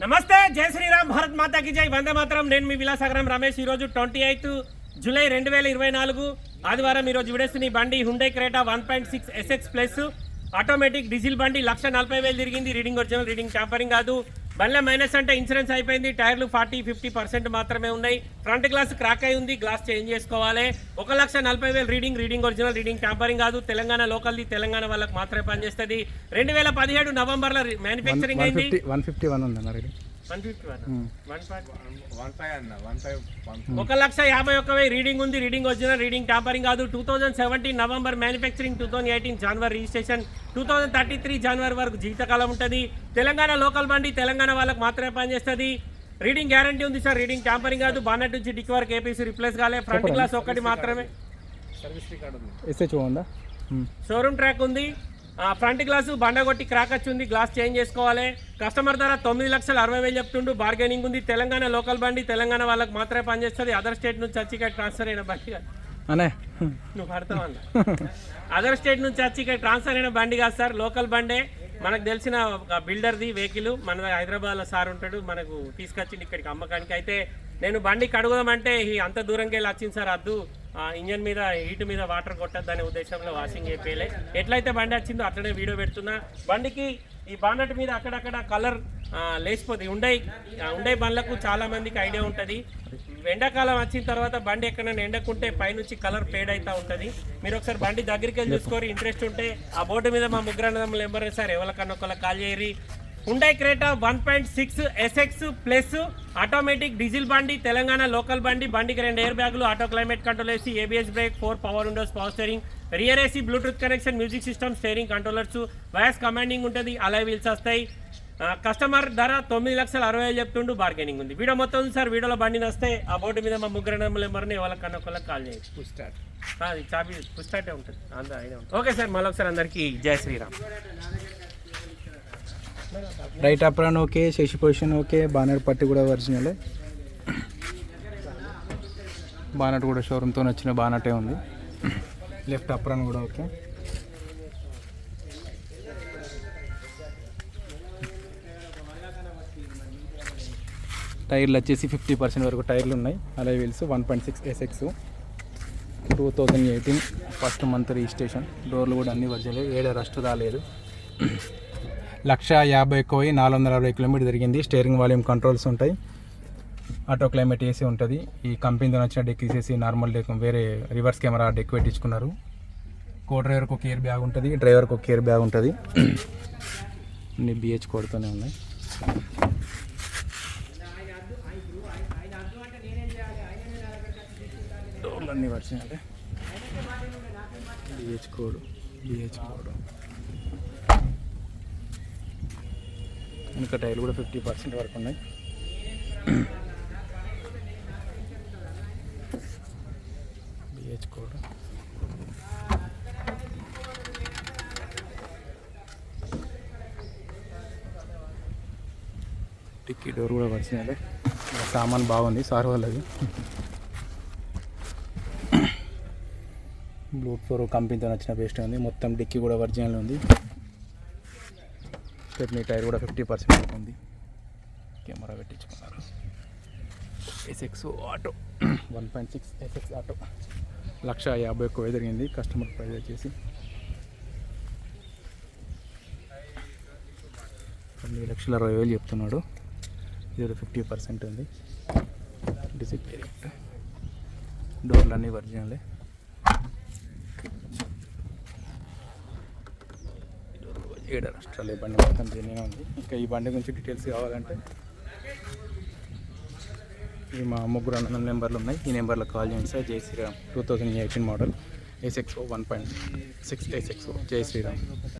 నమస్తే జై శ్రీరామ్ భారత్ మాతాకి జై. వందే మాత్రం. నేను మీ విలాసాగరం రమేష్. ఈరోజు ట్వంటీ ఎయిత్ జూలై రెండు వేల ఇరవై నాలుగు. ఆదివారం ఈరోజు రోజు విడేస్తున్న బండి Hyundai Creta one point six SX plus automatic diesel బండి లక్ష నలభై వేలు తిరిగింది. రీడింగ్ ఒరిజినల్ రీడింగ్ ట్యాంపరింగ్ కాదు. బండ్ల మైనస్ అంటే ఇన్సూరెన్స్ అయిపోయింది. టైర్లు ఫార్టీ ఫిఫ్టీ పర్సెంట్ మాత్రమే ఉన్నాయి. ఫ్రంట్ గ్లాస్ క్రాక్ అయి ఉంది. గ్లాస్ చేంజ్ చేసుకోవాలి. ఒక లక్ష నలభై వేలు reading reading original reading tampering కాదు. తెలంగాణ లోకల్ది తెలంగాణ వాళ్ళకి మాత్రమే పనిచేస్తుంది. రెండు వేల పదిహేడు నవంబర్లో మ్యానుఫ్యాక్చరింగ్ అయింది. వన్ ఫిఫ్టీ వన్ ఒక లక్ష యాభై ఒక్క వెయ్యి రీడింగ్ ఉంది. రీడింగ్ ఒరిజినల్ రీడింగ్ టాపరింగ్ కాదు. Two thousand seventeen November manufacturing two thousand eighteen జనవరి registration two thousand thirty three జనవరి వరకు జీవితకాలం ఉంటుంది. తెలంగాణ లోకల్ బండి తెలంగాణ వాళ్ళకి మాత్రమే పనిచేస్తుంది. రీడింగ్ గ్యారంటీ ఉంది సార్ రీడింగ్ ట్యాంపరింగ్ కాదు. బాన్నట్ నుంచి డిక్ వరకు ఏపీసీ రిప్లేస్ కాలే. ఫ్రంట్ గ్లాస్ ఒకటి మాత్రమే. సర్వీస్ రికార్డ్ ఉంది. ఎస్హెచ్ఓ ఉందా? మ్మ్. షోరూమ్ ట్రాక్ ఉంది. ఆ, ఫ్రంట్ గ్లాస్ బండ కొట్టి క్రాక్ వచ్చి ఉంది. గ్లాస్ చేంజ్ చేసుకోవాలి. కస్టమర్ ధర తొమ్మిది లక్షల అరవై వేలు చెప్తుండు. బార్గెనింగ్ ఉంది. తెలంగాణ లోకల్ బండి తెలంగాణ వాళ్ళకి మాత్రమే పనిచేస్తుంది. అదర్ స్టేట్ నుంచి వచ్చి ట్రాన్స్ఫర్ అయిన బండి కాదు. అనే. నువ్వు పడతావు అదర్ స్టేట్ నుంచి వచ్చి ఇక్కడ ట్రాన్స్ఫర్ అయిన బండి కాదు సార్ లోకల్ బండే. మనకు తెలిసిన ఒక బిల్డర్ది వెహికల్ మన హైదరాబాద్లో సార్ ఉంటాడు మనకు తీసుకొచ్చింది ఇక్కడికి అమ్మకానికి. అయితే నేను బండి కడుగుదామంటే అంత దూరంకి వెళ్ళి వచ్చింది సార్ అద్దు. ఇంజన్ మీద హీట్ మీద వాటర్ కొట్టద్దనే ఉద్దేశంలో వాషింగ్ చేపేయలే. ఎట్లయితే బండి వచ్చిందో అట్లనే వీడియో పెడుతున్నా. బండికి ఈ బాన్నట్ మీద అక్కడక్కడ కలర్ లేచిపోతుంది ఉండే ఉండే బండ్లకు చాలా మందికి ఐడియా ఉంటుంది. ఎండాకాలం వచ్చిన తర్వాత బండి ఎక్కడైనా ఎండకుంటే పైనుంచి కలర్ ఫేడ్ అవుతా ఉంటుంది. మీరు ఒకసారి బండి దగ్గరికి వెళ్ళి చూసుకొని ఇంట్రెస్ట్ ఉంటే ఆ బోర్డు మీద మా ముగ్గురు అన్నదమ్ములు ఎంబర్ సార్ ఎవరికన్నా ఒకళ్ళకి call చేయరి Hyundai Creta one point six SX plus automatic diesel బండి తెలంగాణ లోకల్ బండి బండికి రెండు ఎయిర్ బ్యాగులు auto climate control AC ABS brake four power windows power steering rear AC bluetooth connection music system steering controllers voice commanding ఉంటుంది alloy wheels వస్తాయి. Customer ధర తొమ్మిది లక్షల అరవై వేలు చెప్తుండు బార్గెనింగ్ ఉంది. వీడియో మొత్తం ఉంది సార్ వీడియోలో బండి వస్తే ఆ బోర్డు మీద మా ముగ్గురు నెంబర్ ఎవరిని ఎవరికన్నా ఒకళ్ళకి కాల్ చేయండి. స్టార్ట్ అది చాబీ పుష్టాటే ఉంటుంది. అంతా అయినా ఉంటుంది. ఓకే సార్ మళ్ళీ ఒకసారి అందరికీ Jai Shriram. Right apron okay chassis position okay banner పట్టి కూడా ఒరిజినల్ బానట్ కూడా షోరూమ్తో వచ్చిన బానటే ఉంది. లెఫ్ట్ అప్రాన్ కూడా ఓకే టైర్లు వచ్చేసి ఫిఫ్టీ పర్సెంట్ వరకు టైర్లు ఉన్నాయి. Alloy wheels one point six SX. Two thousand eighteen first month registration. డోర్లు కూడా అన్ని ఒరిజినల్ ఏడ రస్ట్ రాలేదు. లక్ష యాభై కోయి నాలుగు వందల అరవై కిలోమీటర్ తిరిగింది స్టీరింగ్ వాల్యూమ్ కంట్రోల్స్ ఉంటాయి. ఆటో క్లైమేట్ ఏసీ ఉంటుంది. ఈ కంపెనీతో వచ్చిన డెక్ తీసేసి నార్మల్ డెక్ వేరే రివర్స్ కెమెరా డెక్ పెట్టించుకున్నారు. కో డ్రైవర్కి ఒక ఇయర్ బ్యాగ్ ఉంటుంది. డ్రైవర్కి ఒక ఇయర్ బ్యాగ్ ఉంటుంది. అన్ని బిహెచ్ కోడ్తోనే ఉన్నాయి. అన్నీ వచ్చినాయి బిహెచ్ కోడ్ బిహెచ్ కోడ్ ఇంకా టైర్లు కూడా ఫిఫ్టీ పర్సెంట్ వరకు ఉన్నాయి. బిహెచ్ కోడ్ టిక్కీ డోర్ కూడా వచ్చినాయి. సామాన్ బాగుంది సార్ వాళ్ళది. బ్లూట్ ఫోర్ కంపెనీతో వచ్చిన పేస్ట్ ఉంది. మొత్తం డిక్కీ కూడా ఒరిజినల్ ఉంది. స్టెప్నీ టైర్ కూడా ఫిఫ్టీ పర్సెంట్ ఉంది. Camera పెట్టించుకున్నారు. SX auto one point six SX auto lakh యాభై ఒక్క జరిగింది. కస్టమర్ ప్రైస్ వచ్చేసి రెండు లక్షల అరవై వేలు చెప్తున్నాడు. ఇది ఫిఫ్టీ పర్సెంట్ ఉంది. డిసిప్ డోర్లు అన్నీ ఒరిజినలే ఏడు రాష్ట్రాలు ఈ బండి మొత్తం దీనినే ఉంది. ఇంకా ఈ బండి గురించి డీటెయిల్స్ కావాలంటే ఈ మా ముగ్గురు అన్న నెంబర్లు ఉన్నాయి. ఈ నెంబర్లో కాల్ చేయండి sir. Jai Shriram. Two thousand eighteen model. A O one point six A O Jai Shriram.